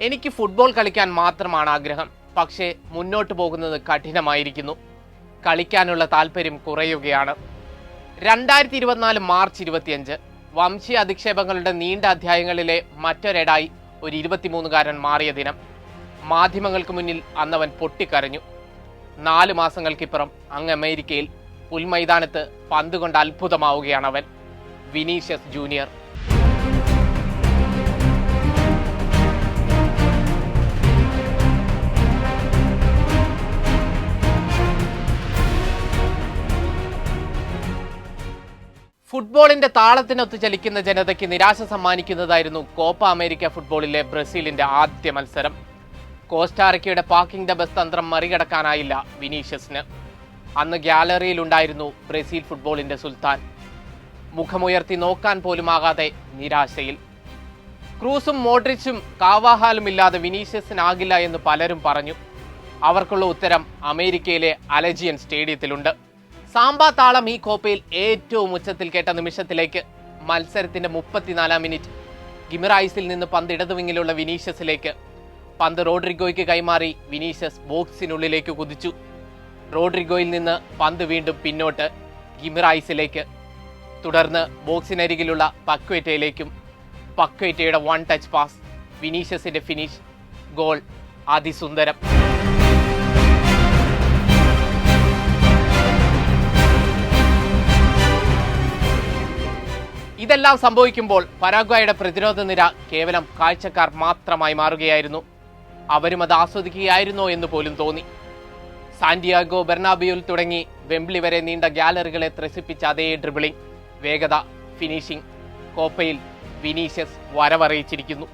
എനിക്ക് ഫുട്ബോൾ കളിക്കാൻ മാത്രമാണ് ആഗ്രഹം. പക്ഷേ മുന്നോട്ട് പോകുന്നത് കഠിനമായിരിക്കുന്നു. കളിക്കാനുള്ള താല്പര്യം കുറയുകയാണ്. രണ്ടായിരത്തി ഇരുപത്തിനാല് മാർച്ച് ഇരുപത്തിയഞ്ച് വംശീയ അധിക്ഷേപങ്ങളുടെ നീണ്ട അധ്യായങ്ങളിലെ മറ്റൊരിടായി ഒരു ഇരുപത്തിമൂന്നുകാരൻ മാറിയ ദിനം. മാധ്യമങ്ങൾക്ക് മുന്നിൽ അന്നവൻ പൊട്ടിക്കരഞ്ഞു. നാല് മാസങ്ങൾക്കിപ്പുറം അങ്ങ് അമേരിക്കയിൽ പുൽമൈതാനത്ത് പന്തുകൊണ്ട് അത്ഭുതമാവുകയാണ് അവൻ. Vinicius junior. ഫുട്ബോളിന്റെ താളത്തിനൊത്ത് ചലിക്കുന്ന ജനതയ്ക്ക് നിരാശ സമ്മാനിക്കുന്നതായിരുന്നു കോപ്പ അമേരിക്ക ഫുട്ബോളിലെ ബ്രസീലിന്റെ ആദ്യ മത്സരം. കോസ്റ്റാറിക്കയുടെ പാക്കിംഗ് ദ ബസ് തന്ത്രം മറികടക്കാനായില്ല വിനീഷ്യസിന്. അന്ന് ഗ്യാലറിയിലുണ്ടായിരുന്നു ബ്രസീൽ ഫുട്ബോളിന്റെ സുൽത്താൻ. മുഖമുയർത്തി നോക്കാൻ പോലുമാകാതെ നിരാശയിൽ. ക്രൂസും മോഡ്രിച്ചും കാവാഹാലും ഇല്ലാതെ വിനീഷ്യസിനാകില്ല എന്ന് പലരും പറഞ്ഞു. അവർക്കുള്ള ഉത്തരം അമേരിക്കയിലെ അലജിയൻ സ്റ്റേഡിയത്തിലുണ്ട്. സാമ്പാ താളം ഈ കോപ്പയിൽ ഏറ്റവും ഉച്ചത്തിൽ കേട്ട നിമിഷത്തിലേക്ക് മത്സരത്തിന്റെ മുപ്പത്തിനാലാം മിനിറ്റ് ഗിമിറായിസിൽ നിന്ന് പന്ത് ഇടതുവിങ്ങിലുള്ള വിനീഷ്യസിലേക്ക്. പന്ത് റോഡ്രിഗോയ്ക്ക് കൈമാറി വിനീഷ്യസ് ബോക്സിനുള്ളിലേക്ക് കുതിച്ചു. റോഡ്രിഗോയിൽ നിന്ന് പന്ത് വീണ്ടും പിന്നോട്ട്. ഗിമിറായിസിലേക്ക് തുടർന്ന് ബോക്സിനരികിലുള്ള പക്വേറ്റയിലേക്കും. പക്വേറ്റയുടെ വൺ ടച്ച് പാസ് വിനീഷ്യസിന്റെ ഫിനിഷ് ഗോൾ. അതിസുന്ദരം. ഇതെല്ലാം സംഭവിക്കുമ്പോൾ പരാഗ്വായുടെ പ്രതിരോധ നിര കേവലം കാഴ്ചക്കാർ മാത്രമായി മാറുകയായിരുന്നു. അവരും അത് ആസ്വദിക്കുകയായിരുന്നോ എന്ന് പോലും തോന്നി. സാന്റിയാഗോ ബെർണാബിയുൽ തുടങ്ങി വെംബ്ലി വരെ നീണ്ട ഗാലറികളെ ത്രസിപ്പിച്ച അതേ ഡ്രിബിളിംഗ് വേഗത ഫിനിഷിംഗ് കോപ്പയിൽ വിനീഷ്യസ് വരവറിയിച്ചിരിക്കുന്നു.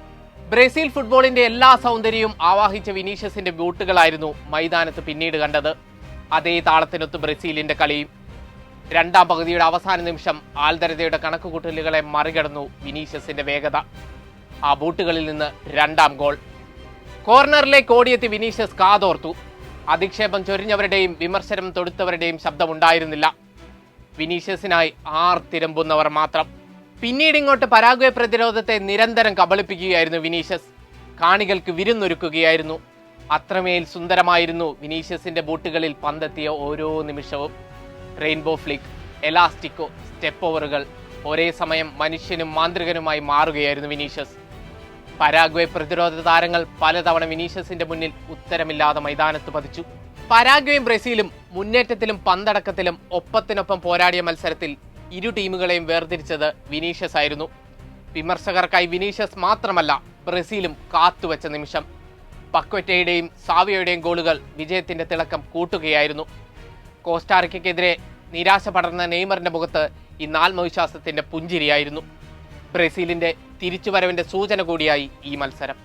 ബ്രസീൽ ഫുട്ബോളിന്റെ എല്ലാ സൗന്ദര്യവും ആവാഹിച്ച വിനീഷ്യസിന്റെ ബൂട്ടുകളായിരുന്നു മൈതാനത്ത് പിന്നീട് കണ്ടത്. അതേ താളത്തിനൊത്ത് ബ്രസീലിന്റെ കളിയും രണ്ടാം പകുതിയുടെ അവസാന നിമിഷം ആൽദരതയുടെ കണക്കുകൂട്ടലുകളെ മറികടന്നു വിനീഷ്യസിന്റെ വേഗത. ആ ബൂട്ടുകളിൽ നിന്ന് രണ്ടാം ഗോൾ. കോർണറിലേക്ക് ഓടിയെത്തി വിനീഷ്യസ് കാതോർത്തു. അധിക്ഷേപം ചൊരിഞ്ഞവരുടെയും വിമർശനം തൊടുത്തവരുടെയും ശബ്ദമുണ്ടായിരുന്നില്ല. വിനീഷ്യസിനായി ആർ തിരമ്പുന്നവർ മാത്രം. പിന്നീട് ഇങ്ങോട്ട് പരാഗ്വേ പ്രതിരോധത്തെ നിരന്തരം കബളിപ്പിക്കുകയായിരുന്നു വിനീഷ്യസ്. കാണികൾക്ക് വിരുന്നൊരുക്കുകയായിരുന്നു. അത്രമേൽ സുന്ദരമായിരുന്നു വിനീഷ്യസിന്റെ ബൂട്ടുകളിൽ പന്തെത്തിയ ഓരോ നിമിഷവും. റെയിൻബോ ഫ്ലിക് എലാസ്റ്റിക്കോ സ്റ്റെപ്പ് ഓവറുകൾ ഒരേ സമയം മനുഷ്യനും മാന്ത്രികനുമായി മാറുകയായിരുന്നു വിനീഷ്യസ്. പരാഗ്വേ പ്രതിരോധ താരങ്ങൾ പലതവണ വിനീഷ്യസിന്റെ മുന്നിൽ ഉത്തരമില്ലാതെ മൈതാനത്ത് പതിച്ചു. പരാഗ്വേയും ബ്രസീലും മുന്നേറ്റത്തിലും പന്തടക്കത്തിലും ഒപ്പത്തിനൊപ്പം പോരാടിയ മത്സരത്തിൽ ഇരു ടീമുകളെയും വേർതിരിച്ചത് വിനീഷ്യസ് ആയിരുന്നു. വിമർശകർക്കായി വിനീഷ്യസ് മാത്രമല്ല ബ്രസീലും കാത്തുവച്ച നിമിഷം. പക്വറ്റയുടെയും സാവിയയുടെയും ഗോളുകൾ വിജയത്തിന്റെ തിളക്കം കൂട്ടുകയായിരുന്നു. കോസ്റ്റാറിക്കയ്ക്കെതിരെ നിരാശ പടർന്ന നെയ്മറിന്റെ മുഖത്ത് ഈ ആത്മവിശ്വാസത്തിന്റെ പുഞ്ചിരിയായിരുന്നു. ബ്രസീലിന്റെ തിരിച്ചുവരവിന്റെ സൂചന കൂടിയായി ഈ മത്സരം.